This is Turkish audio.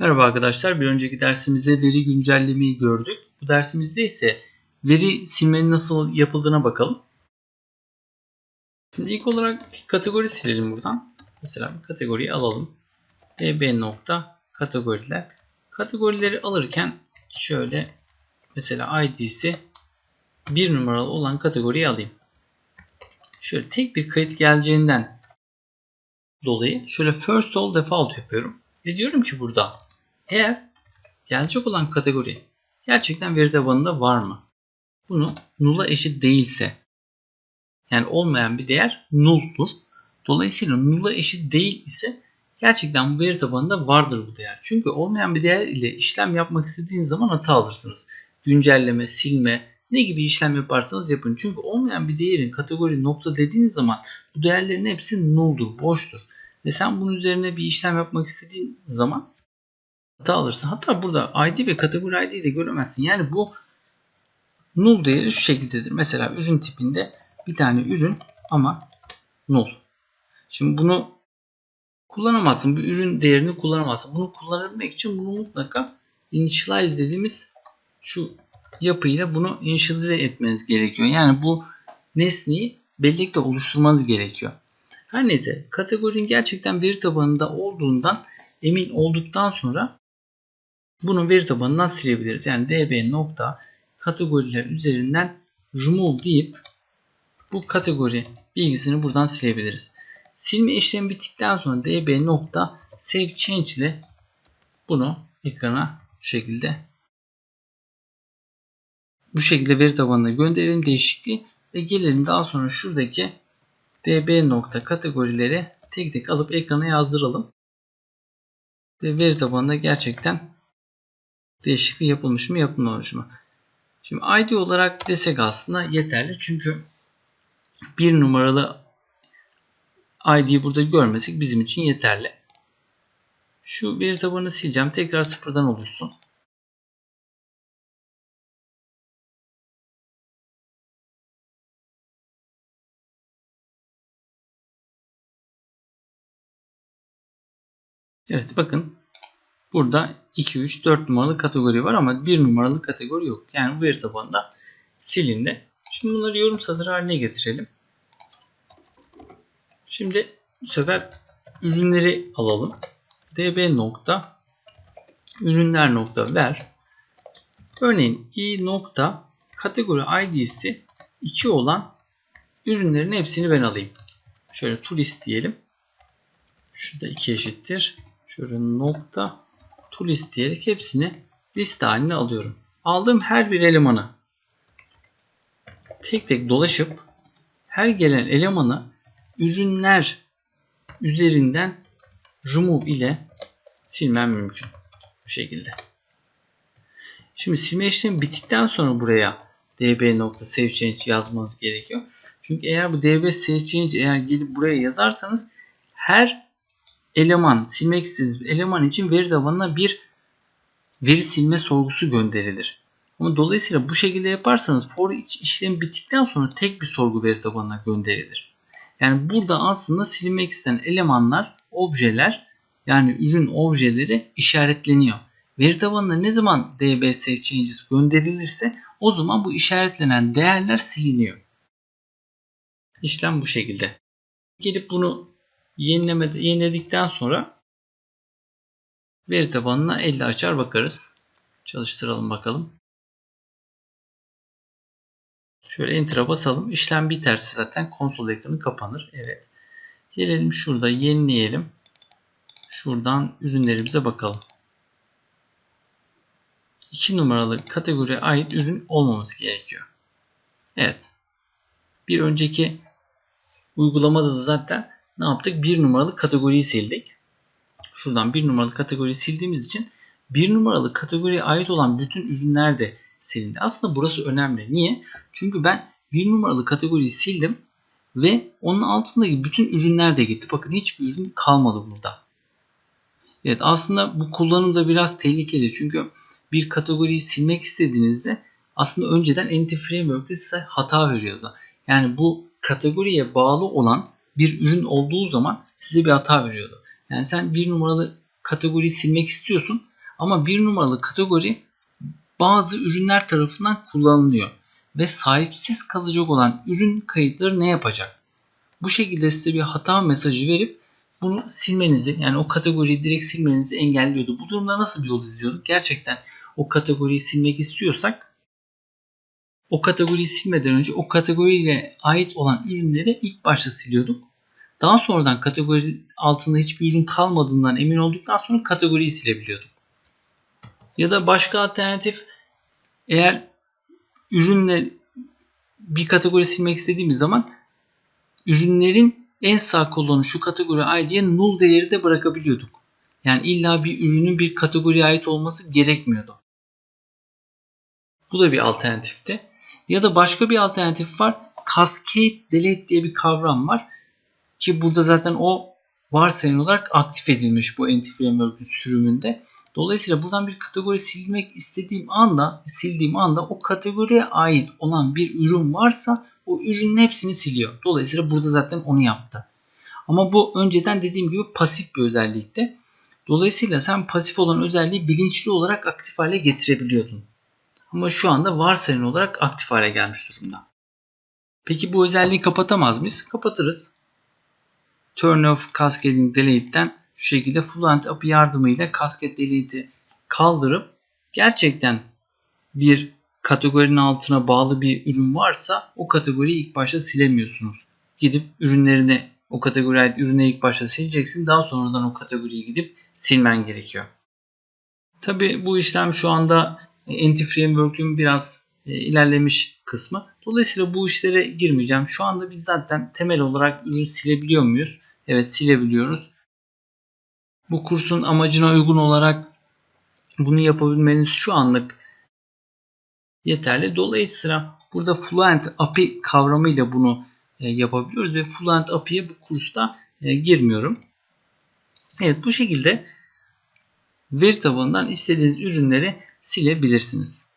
Merhaba arkadaşlar. Bir önceki dersimizde veri güncellemeyi gördük. Bu dersimizde ise veri silmenin nasıl yapıldığına bakalım. Şimdi ilk olarak bir kategori silelim buradan. Mesela bir kategoriyi alalım. db nokta kategoriler. Kategorileri alırken şöyle mesela id'si bir numaralı olan kategoriyi alayım. Şöyle tek bir kayıt geleceğinden dolayı şöyle first all default yapıyorum. Ve diyorum ki burada eğer gelecek olan kategori gerçekten veri tabanında var mı? Bunu null'a eşit değilse yani olmayan bir değer null'dur. Dolayısıyla null'a eşit değil ise gerçekten bu veri tabanında vardır bu değer. Çünkü olmayan bir değer ile işlem yapmak istediğiniz zaman hata alırsınız. Güncelleme, silme, ne gibi işlem yaparsanız yapın. Çünkü olmayan bir değerin kategori nokta dediğiniz zaman bu değerlerin hepsi null'dur, boştur. Ve sen bunun üzerine bir işlem yapmak istediğin zaman hata alırsın. Hatta burada ID ve kategori ID'yi de göremezsin. Yani bu null değeri şu şekildedir. Mesela ürün tipinde bir tane ürün ama null. Şimdi bunu kullanamazsın. Bu ürün değerini kullanamazsın. Bunu kullanabilmek için bunu mutlaka initialize dediğimiz şu yapıyla bunu initialize etmeniz gerekiyor. Yani bu nesneyi bellekte oluşturmanız gerekiyor. Her neyse kategorinin gerçekten veri tabanında olduğundan emin olduktan sonra bunu veri tabanından silebiliriz. Yani db nokta kategoriler üzerinden remove deyip bu kategori bilgisini buradan silebiliriz. Silme işlemi bittikten sonra db nokta save change ile bunu ekrana bu şekilde bu şekilde veri tabanına gönderelim değişikliği ve gelelim daha sonra şuradaki db nokta kategorileri tek tek alıp ekrana yazdıralım. Ve veri tabanında gerçekten değişiklik yapılmış mı yapılmamış mı? Şimdi ID olarak desek aslında yeterli. Çünkü bir numaralı ID'yi burada görmesek bizim için yeterli. Şu veri tabanını sileceğim. Tekrar sıfırdan oluşsun. Evet bakın burada 2, 3, 4 numaralı kategori var ama 1 numaralı kategori yok. Yani bu veri tabanında silindi. Şimdi bunları yorum satır haline getirelim. Şimdi bu sefer ürünleri alalım. db nokta ürünler nokta ver. Örneğin i nokta kategori id'si 2 olan ürünlerin hepsini ben alayım. Şöyle turist diyelim. Şurada 2 eşittir. Şöyle nokta to list diyerek hepsini liste haline alıyorum. Aldığım her bir elemanı tek tek dolaşıp her gelen elemanı ürünler üzerinden remove ile silmem mümkün. Bu şekilde. Şimdi silme işlemi bittikten sonra buraya db.savechange yazmanız gerekiyor. Çünkü eğer bu db savechange eğer gelip buraya yazarsanız her eleman silmek istediğiniz eleman için veri tabanına bir veri silme sorgusu gönderilir. Ama dolayısıyla bu şekilde yaparsanız for each işlemi bittikten sonra tek bir sorgu veri tabanına gönderilir. Yani burada aslında silmek istenen elemanlar, objeler yani ürün objeleri işaretleniyor. Veri tabanına ne zaman db save changes gönderilirse o zaman bu işaretlenen değerler siliniyor. İşlem bu şekilde. Gelip bunu yenileme, yeniledikten sonra veri tabanına elle açar bakarız. Çalıştıralım bakalım. Şöyle Enter'a basalım. İşlem biterse zaten konsol ekranı kapanır. Evet. Gelelim şurada yenileyelim. Şuradan ürünlerimize bakalım. 2 numaralı kategoriye ait ürün olmaması gerekiyor. Evet. Bir önceki uygulamada da zaten ne yaptık? Bir numaralı kategoriyi sildik. Şuradan bir numaralı kategoriyi sildiğimiz için bir numaralı kategoriye ait olan bütün ürünler de silindi. Aslında burası önemli. Niye? Çünkü ben bir numaralı kategoriyi sildim ve onun altındaki bütün ürünler de gitti. Bakın hiçbir ürün kalmadı burada. Evet aslında bu kullanımda biraz tehlikeli. Çünkü bir kategoriyi silmek istediğinizde aslında önceden Entity Framework'te size hata veriyordu. Yani bu kategoriye bağlı olan bir ürün olduğu zaman size bir hata veriyordu. Yani sen bir numaralı kategoriyi silmek istiyorsun ama bir numaralı kategori bazı ürünler tarafından kullanılıyor ve sahipsiz kalacak olan ürün kayıtları ne yapacak? Bu şekilde size bir hata mesajı verip bunu silmenizi yani o kategoriyi direkt silmenizi engelliyordu. Bu durumda nasıl bir yol izliyorduk? Gerçekten o kategoriyi silmek istiyorsak o kategoriyi silmeden önce o kategoriyle ait olan ürünleri ilk başta siliyorduk. Daha sonradan kategori altında hiçbir ürün kalmadığından emin olduktan sonra kategoriyi silebiliyorduk. Ya da başka alternatif eğer ürünle bir kategori silmek istediğimiz zaman ürünlerin en sağ kolonu şu kategori ID'ye null değeri de bırakabiliyorduk. Yani illa bir ürünün bir kategoriye ait olması gerekmiyordu. Bu da bir alternatifti. Ya da başka bir alternatif var. Cascade Delete diye bir kavram var. Ki burada zaten o varsayın olarak aktif edilmiş bu anti-framework'ün sürümünde. Dolayısıyla buradan bir kategori silmek istediğim anda, sildiğim anda o kategoriye ait olan bir ürün varsa o ürünün hepsini siliyor. Dolayısıyla burada zaten onu yaptı. Ama bu önceden dediğim gibi pasif bir özellikti. Dolayısıyla sen pasif olan özelliği bilinçli olarak aktif hale getirebiliyordun. Ama şu anda varsayın olarak aktif hale gelmiş durumda. Peki bu özelliği kapatamaz mıyız? Kapatırız. Turn off Cascading Delete'den şu şekilde Fluent API yardımıyla Cascade Delete'i kaldırıp gerçekten bir kategorinin altına bağlı bir ürün varsa o kategoriyi ilk başta silemiyorsunuz. Gidip ürünlerini o kategoriye ait ürüne ilk başta sileceksin. Daha sonradan o kategoriyi gidip silmen gerekiyor. Tabi bu işlem şu anda Anti Framework'ün biraz e, ilerlemiş kısmı. Dolayısıyla bu işlere girmeyeceğim. Şu anda biz zaten temel olarak ürün silebiliyor muyuz? Evet silebiliyoruz. Bu kursun amacına uygun olarak bunu yapabilmeniz şu anlık yeterli. Dolayısıyla burada Fluent API kavramıyla bunu e, yapabiliyoruz ve Fluent API'ye bu kursta e, girmiyorum. Evet bu şekilde veri tabanından istediğiniz ürünleri silebilirsiniz.